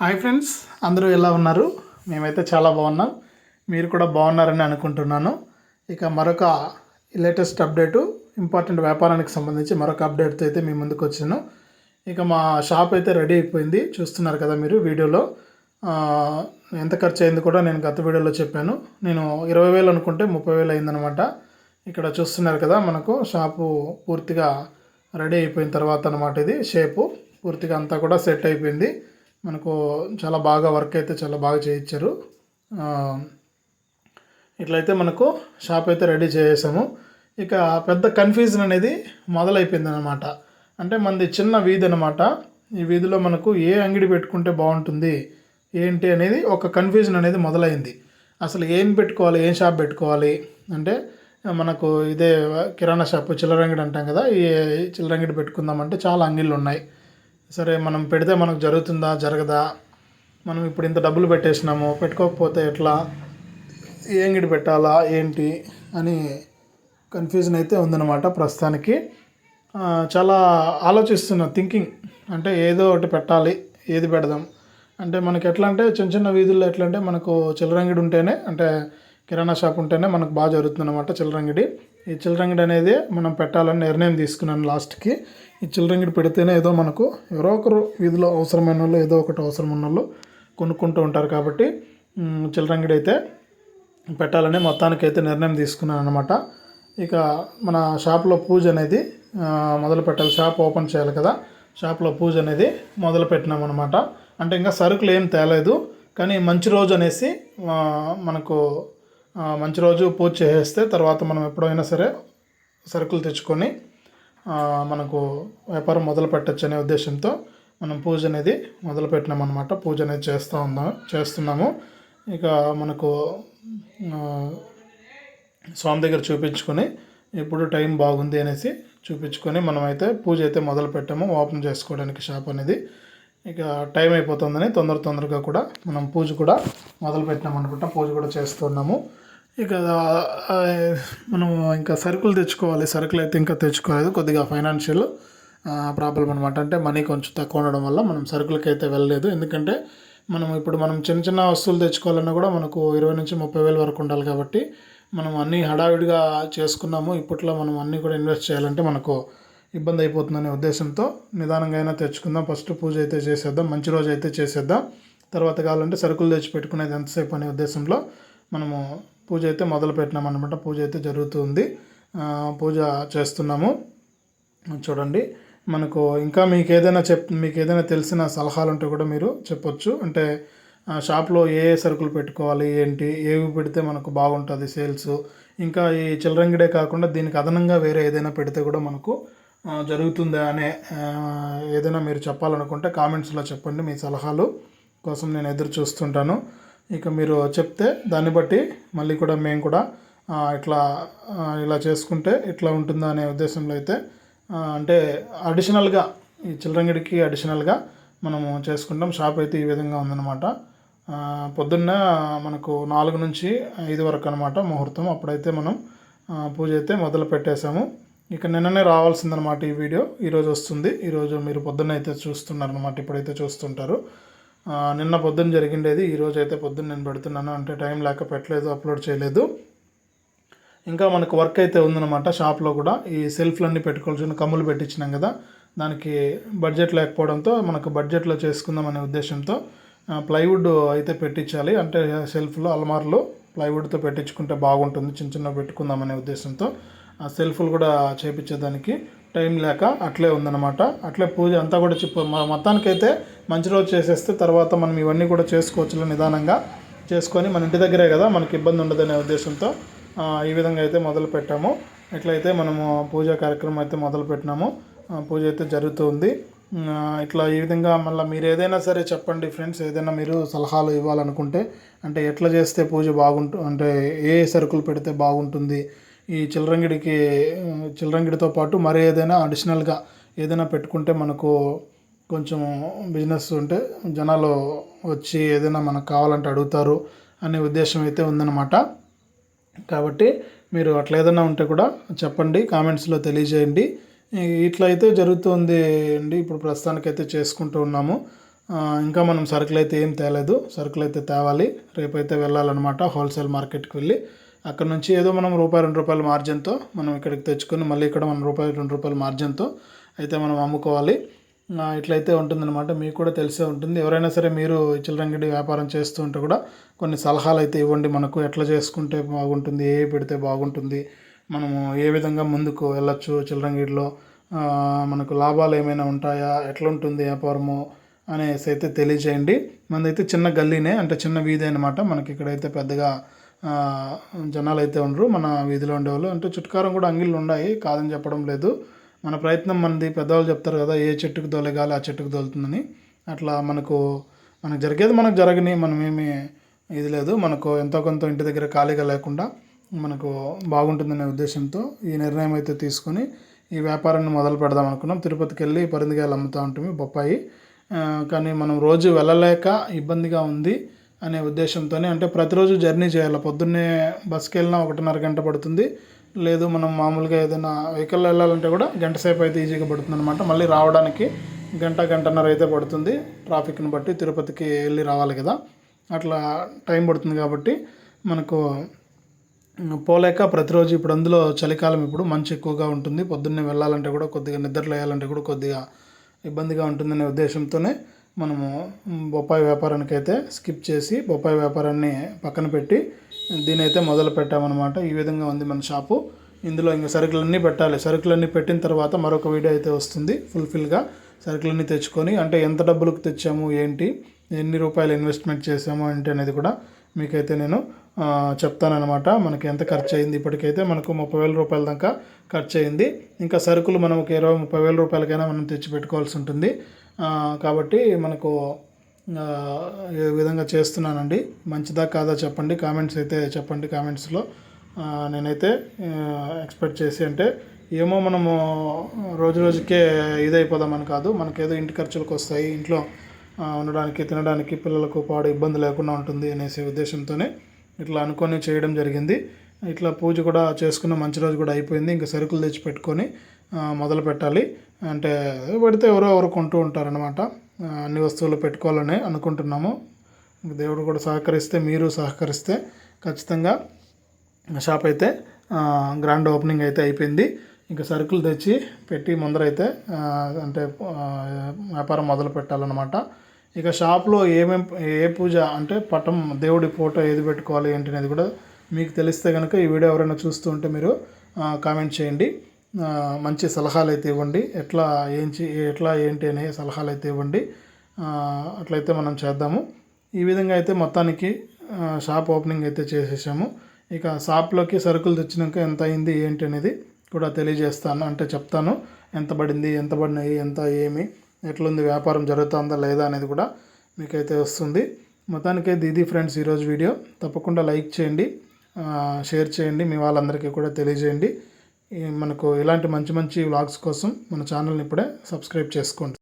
Hi friends అందరూ ఎలా ఉన్నారు? మేమైతే చాలా బాగున్నాం. మీరు కూడా బాగున్నారని అనుకుంటున్నాను. ఇక మరొక లేటెస్ట్ అప్డేటు ఇంపార్టెంట్ వ్యాపారానికి సంబంధించి మరొక అప్డేట్తో అయితే మీ ముందుకు వచ్చాను. ఇక మా షాప్ అయితే రెడీ అయిపోయింది. చూస్తున్నారు కదా మీరు వీడియోలో. ఎంత ఖర్చు అయింది కూడా నేను గత వీడియోలో చెప్పాను. నేను ఇరవై వేలు అనుకుంటే ముప్పై వేలు అయిందనమాట ఇక్కడ చూస్తున్నారు కదా మనకు షాపు పూర్తిగా రెడీ అయిపోయిన తర్వాత అనమాట ఇది. షేపు పూర్తిగా అంతా కూడా సెట్ అయిపోయింది. మనకు చాలా బాగా వర్క్ అయితే చాలా బాగా చేయించారు. ఇట్లయితే మనకు షాప్ అయితే రెడీ చేసేసాము. ఇక పెద్ద కన్ఫ్యూజన్ అనేది మొదలైపోయింది అనమాట అంటే మనది చిన్న వీధి అనమాట ఈ వీధిలో మనకు ఏ అంగడి పెట్టుకుంటే బాగుంటుంది ఏంటి అనేది ఒక కన్ఫ్యూజన్ అనేది మొదలైంది. అసలు ఏం పెట్టుకోవాలి ఏం షాప్ పెట్టుకోవాలి? అంటే మనకు ఇదే కిరాణా షాపు చిల్లరంగిడి అంటాం కదా ఈ చిల్లరంగిడి పెట్టుకుందామంటే చాలా అంగిళ్ళు ఉన్నాయి. సరే మనం పెడితే మనకు జరుగుతుందా జరగదా? మనం ఇప్పుడు ఇంత డబ్బులు పెట్టేసినాము పెట్టుకోకపోతే ఎట్లా? ఏ అంగిడి పెట్టాలా ఏంటి? అని కన్ఫ్యూజన్ అయితే ఉందన్నమాట ప్రస్తుతానికి. చాలా ఆలోచిస్తున్న థింకింగ్ అంటే ఏదో ఒకటి పెట్టాలి ఏది పెడదాం. అంటే మనకి ఎట్లా అంటే చిన్న చిన్న వీధుల్లో ఎట్లా అంటే మనకు చిల్లరంగిడి ఉంటేనే అంటే కిరాణా షాప్ ఉంటేనే మనకు బాగా జరుగుతుంది అనమాట చిల్లరంగిడి ఈ చిల్లరంగిడి అనేది మనం పెట్టాలని నిర్ణయం తీసుకున్నాను లాస్ట్కి. ఈ చిల్లరంగిడి పెడితేనే ఏదో మనకు ఎవరో ఒకరు వీధిలో అవసరమైన వాళ్ళు ఏదో ఒకటి అవసరం ఉన్న వాళ్ళు కొనుక్కుంటూ ఉంటారు కాబట్టి మ్, చిల్లరంగిడి అయితే పెట్టాలని మొత్తానికైతే నిర్ణయం తీసుకున్నాను అనమాట ఇక మన షాప్లో పూజ అనేది మొదలు పెట్టాలి. షాప్ ఓపెన్ చేయాలి కదా. షాప్లో పూజ అనేది మొదలు పెట్టినాం అనమాట అంటే ఇంకా సరుకులు ఏం తేలేదు. కానీ మంచి రోజు అనేసి మనకు మంచి రోజు పూజ చేసేస్తే తర్వాత మనం ఎప్పుడైనా సరే సరుకులు తెచ్చుకొని మనకు వ్యాపారం మొదలు పెట్టచ్చు అనే ఉద్దేశంతో మనం పూజ అనేది మొదలు అనమాట పూజ అనేది చేస్తూ ఉందాం చేస్తున్నాము. ఇక మనకు స్వామి దగ్గర చూపించుకొని ఇప్పుడు టైం బాగుంది అనేసి చూపించుకొని మనమైతే పూజ అయితే మొదలు పెట్టాము ఓపెన్ చేసుకోవడానికి షాప్ అనేది. ఇక టైం అయిపోతుందని తొందర తొందరగా కూడా మనం పూజ కూడా మొదలు పెట్టినాం అనుకుంటా పూజ కూడా చేస్తున్నాము ఇక మనం ఇంకా సరుకులు తెచ్చుకోవాలి. సరుకులు అయితే ఇంకా తెచ్చుకోలేదు. కొద్దిగా ఫైనాన్షియల్ ప్రాబ్లం అనమాట అంటే మనీ కొంచెం తక్కువ ఉండడం వల్ల మనం సరుకులకి అయితే వెళ్ళలేదు. ఎందుకంటే మనం ఇప్పుడు మనం చిన్న చిన్న వస్తువులు తెచ్చుకోవాలన్నా కూడా మనకు ఇరవై నుంచి ముప్పై వేల వరకు ఉండాలి కాబట్టి మనం అన్నీ హడావిడిగా చేసుకున్నాము. ఇప్పట్లో మనం అన్నీ కూడా ఇన్వెస్ట్ చేయాలంటే మనకు ఇబ్బంది అయిపోతుందనే ఉద్దేశంతో నిదానంగా అయినా తెచ్చుకుందాం. ఫస్ట్ పూజ అయితే చేసేద్దాం. మంచి రోజు అయితే చేసేద్దాం. తర్వాత కావాలంటే సరుకులు తెచ్చి పెట్టుకునేది ఎంతసేపు అనే ఉద్దేశంలో మనము పూజ అయితే మొదలు పెట్టినాం అనమాట పూజ అయితే జరుగుతుంది. పూజ చేస్తున్నాము. చూడండి. మనకు ఇంకా మీకు ఏదైనా చెప్ మీకు ఏదైనా తెలిసిన సలహాలు ఉంటే కూడా మీరు చెప్పొచ్చు. అంటే షాప్లో ఏ ఏ సరుకులు పెట్టుకోవాలి ఏంటి ఏవి పెడితే మనకు బాగుంటుంది సేల్స్. ఇంకా ఈ చిల్లరంగిడే కాకుండా దీనికి అదనంగా వేరే ఏదైనా పెడితే కూడా మనకు జరుగుతుందా అనే ఏదైనా మీరు చెప్పాలనుకుంటే కామెంట్స్లో చెప్పండి మీ సలహాలు కోసం నేను ఎదురు చూస్తుంటాను. ఇక మీరు చెప్తే దాన్ని బట్టి మళ్ళీ కూడా మేము కూడా ఇట్లా ఇలా చేసుకుంటే ఇట్లా ఉంటుందా అనే ఉద్దేశంలో అయితే అంటే అడిషనల్గా ఈ చిల్లరంగిడికి అడిషనల్గా మనము చేసుకుంటాం. షాప్ అయితే ఈ విధంగా ఉందన్నమాట. పొద్దున్న మనకు నాలుగు నుంచి ఐదు వరకు అనమాట ముహూర్తం. అప్పుడైతే మనం పూజ అయితే మొదలు పెట్టేశాము. ఇక నిన్ననే రావాల్సిందనమాట ఈ వీడియో. ఈరోజు వస్తుంది. ఈరోజు మీరు పొద్దున్న అయితే చూస్తున్నారు అనమాట ఇప్పుడైతే చూస్తుంటారు. నిన్న పొద్దున్న జరిగిండేది ఈరోజు అయితే పొద్దున్న నేను పెడుతున్నాను అంటే టైం లేక పెట్టలేదు అప్లోడ్ చేయలేదు. ఇంకా మనకు వర్క్ అయితే ఉందన్నమాట షాప్లో కూడా. ఈ సెల్ఫ్లన్నీ పెట్టుకోవాల్సిన కమ్ములు పెట్టించినాం కదా దానికి బడ్జెట్ లేకపోవడంతో మనకు బడ్జెట్లో చేసుకుందాం అనే ఉద్దేశంతో ప్లైవుడ్ అయితే పెట్టించాలి. అంటే సెల్ఫ్లో అల్మార్లు ప్లైవుడ్తో పెట్టించుకుంటే బాగుంటుంది చిన్న చిన్న పెట్టుకుందాం అనే ఉద్దేశంతో. ఆ సెల్ఫ్లు కూడా చేపించేదానికి టైం లేక అట్లే ఉందన్నమాట. అట్లే పూజ అంతా కూడా చెప్పు మొత్తానికైతే మంచి రోజు చేసేస్తే తర్వాత మనం ఇవన్నీ కూడా చేసుకోవచ్చు నిదానంగా చేసుకొని మన ఇంటి దగ్గరే కదా మనకి ఇబ్బంది ఉండదనే ఉద్దేశంతో ఈ విధంగా అయితే మొదలు పెట్టాము. ఎట్లయితే మనము పూజా కార్యక్రమం అయితే మొదలు పెట్టినాము. పూజ అయితే జరుగుతుంది. ఇట్లా ఈ విధంగా మళ్ళీ మీరు ఏదైనా సరే చెప్పండి ఫ్రెండ్స్ ఏదైనా మీరు సలహాలు ఇవ్వాలనుకుంటే అంటే ఎట్లా చేస్తే పూజ బాగుంటు అంటే ఏ సరుకులు పెడితే బాగుంటుంది ఈ చిల్లరంగిడికి చిల్లరంగిడితో పాటు మరి ఏదైనా అడిషనల్గా ఏదైనా పెట్టుకుంటే మనకు కొంచెం బిజినెస్ ఉంటే జనాలు వచ్చి ఏదైనా మనకు కావాలంటే అడుగుతారు అనే ఉద్దేశం అయితే ఉందన్నమాట. కాబట్టి మీరు అట్లా ఏదైనా ఉంటే కూడా చెప్పండి కామెంట్స్లో తెలియజేయండి. ఇట్లా అయితే జరుగుతుంది అండి. ఇప్పుడు ప్రస్తుతానికైతే చేసుకుంటూ ఉన్నాము. ఇంకా మనం సరుకులు అయితే ఏం తేలేదు. సరుకులు అయితే తేవాలి. రేపైతే వెళ్ళాలన్నమాట హోల్సేల్ మార్కెట్కి వెళ్ళి. అక్కడ నుంచి ఏదో మనం రూపాయి రెండు రూపాయల మార్జిన్తో మనం ఇక్కడికి తెచ్చుకొని మళ్ళీ ఇక్కడ మనం రూపాయి రెండు రూపాయల మార్జిన్తో అయితే మనం అమ్ముకోవాలి. ఇట్లయితే ఉంటుందన్నమాట మీకు కూడా తెలిసే ఉంటుంది. ఎవరైనా సరే మీరు చిల్లరంగిడి వ్యాపారం చేస్తూ ఉంటే కూడా కొన్ని సలహాలు అయితే ఇవ్వండి. మనకు ఎట్లా చేసుకుంటే బాగుంటుంది ఏ పెడితే బాగుంటుంది మనము ఏ విధంగా ముందుకు వెళ్ళొచ్చు చిల్లరంగిడిలో మనకు లాభాలు ఏమైనా ఉంటాయా ఎట్లా ఉంటుంది వ్యాపారము అనేసి అయితే తెలియజేయండి. మనదైతే చిన్న గల్లీనే అంటే చిన్న వీధి అనమాట మనకి ఇక్కడైతే పెద్దగా జనాలు అయితే ఉండరు. మన వీధిలో ఉండేవాళ్ళు అంటే చుట్కారం కూడా అంగిళ్ళు ఉన్నాయి. కాదని చెప్పడం లేదు. మన ప్రయత్నం మనది పెద్దవాళ్ళు చెప్తారు కదా ఏ చెట్టుకు దోలగాలి ఆ చెట్టుకు దొలుతుందని అట్లా మనకు మనకు జరిగేది మనకు జరగని మనమేమి ఇది లేదు. మనకు ఎంతో కొంత ఇంటి దగ్గర ఖాళీగా లేకుండా మనకు బాగుంటుందనే ఉద్దేశంతో ఈ నిర్ణయం అయితే తీసుకొని ఈ వ్యాపారాన్ని మొదలు పెడదాం అనుకున్నాం. తిరుపతికి వెళ్ళి పరిందికాయలు అమ్ముతూ ఉంటుంది బొప్పాయి. కానీ మనం రోజు వెళ్ళలేక ఇబ్బందిగా ఉంది అనే ఉద్దేశంతోనే అంటే ప్రతిరోజు జర్నీ చేయాలి. పొద్దున్నే బస్కి వెళ్ళినా ఒకటిన్నర గంట పడుతుంది. లేదు మనం మామూలుగా ఏదైనా వెహికల్ వెళ్ళాలంటే కూడా గంట సేపు అయితే ఈజీగా పడుతుంది అనమాట మళ్ళీ రావడానికి గంట గంటన్నర అయితే పడుతుంది. ట్రాఫిక్ని బట్టి తిరుపతికి వెళ్ళి రావాలి కదా. అట్లా టైం పడుతుంది కాబట్టి మనకు పోలేక ప్రతిరోజు ఇప్పుడు అందులో చలికాలం ఇప్పుడు మంచు ఎక్కువగా ఉంటుంది. పొద్దున్నే వెళ్ళాలంటే కూడా కొద్దిగా నిద్రలు వేయాలంటే కూడా కొద్దిగా ఇబ్బందిగా ఉంటుందనే ఉద్దేశంతోనే మనము బొప్పాయి వ్యాపారానికి అయితే స్కిప్ చేసి బొప్పాయి వ్యాపారాన్ని పక్కన పెట్టి దీని అయితే మొదలు పెట్టామన్నమాట. ఈ విధంగా ఉంది మన షాపు. ఇందులో ఇంకా సరుకులన్నీ పెట్టాలి. సరుకులన్నీ పెట్టిన తర్వాత మరొక వీడియో అయితే వస్తుంది ఫుల్ఫిల్గా. సరుకులన్నీ తెచ్చుకొని అంటే ఎంత డబ్బులకు తెచ్చాము ఏంటి ఎన్ని రూపాయలు ఇన్వెస్ట్మెంట్ చేసాము ఏంటి అనేది కూడా మీకైతే నేను చెప్తానమాట మనకి ఎంత ఖర్చు అయింది ఇప్పటికైతే మనకు ముప్పై వేల రూపాయల దాకా ఖర్చు అయింది ఇంకా సరుకులు మనం ఒక ఇరవై ముప్పై వేల రూపాయలకైనా మనం తెచ్చి పెట్టుకోవాల్సి ఉంటుంది. కాబట్టి మనకు ఈ విధంగా చేస్తున్నానండి? మంచిదా కాదా చెప్పండి. కామెంట్స్ అయితే చెప్పండి కామెంట్స్లో నేనైతే ఎక్స్పెక్ట్ చేసి అంటే ఏమో మనము రోజు రోజుకే ఇదైపోదామని కాదు. మనకేదో ఇంటి ఖర్చులకు వస్తాయి ఇంట్లో ఉండడానికి తినడానికి పిల్లలకు పాడు ఇబ్బంది లేకుండా ఉంటుంది అనేసి ఉద్దేశంతోనే ఇట్లా అనుకొని చేయడం జరిగింది. ఇట్లా పూజ కూడా చేసుకున్న మంచి రోజు కూడా అయిపోయింది. ఇంకా సరుకులు తెచ్చి పెట్టుకొని మొదలు పెట్టాలి అంటే పెడితే ఎవరో ఎవరు కొంటూ ఉంటారనమాట అన్ని వస్తువులు పెట్టుకోవాలని అనుకుంటున్నాము. దేవుడు కూడా సహకరిస్తే మీరు సహకరిస్తే ఖచ్చితంగా షాప్ అయితే గ్రాండ్ ఓపెనింగ్ అయితే అయిపోయింది. ఇంకా సరుకులు తెచ్చి పెట్టి ముందరైతే అంటే వ్యాపారం మొదలు పెట్టాలన్నమాట. ఇక షాప్లో ఏమేం ఏ పూజ అంటే పటం దేవుడి ఫోటో ఏది పెట్టుకోవాలి ఏంటి అనేది కూడా మీకు తెలిస్తే కనుక ఈ వీడియో ఎవరైనా చూస్తూ ఉంటే మీరు కామెంట్ చేయండి. మంచి సలహాలు అయితే ఇవ్వండి. ఎట్లా ఏం ఎట్లా ఏంటి అనే సలహాలు అయితే ఇవ్వండి అట్లయితే మనం చేద్దాము. ఈ విధంగా అయితే మొత్తానికి షాప్ ఓపెనింగ్ అయితే చేసేసాము. ఇక షాప్లోకి సరుకులు తెచ్చినాక ఎంత అయింది ఏంటి అనేది కూడా తెలియజేస్తాను. అంటే చెప్తాను. ఎంత పడింది ఎంత పడినాయి ఎంత ఏమి ఎట్లుంది వ్యాపారం జరుగుతుందా లేదా అనేది కూడా మీకైతే వస్తుంది. మొత్తానికైతే ఇది ఫ్రెండ్స్ ఈరోజు వీడియో. తప్పకుండా లైక్ చేయండి. షేర్ చేయండి. మీ వాళ్ళందరికీ కూడా తెలియజేయండి. మనకు ఇలాంటి మంచి మంచి వ్లాగ్స్ కోసం మన ఛానల్ని ఇప్పుడే సబ్స్క్రైబ్ చేసుకోండి.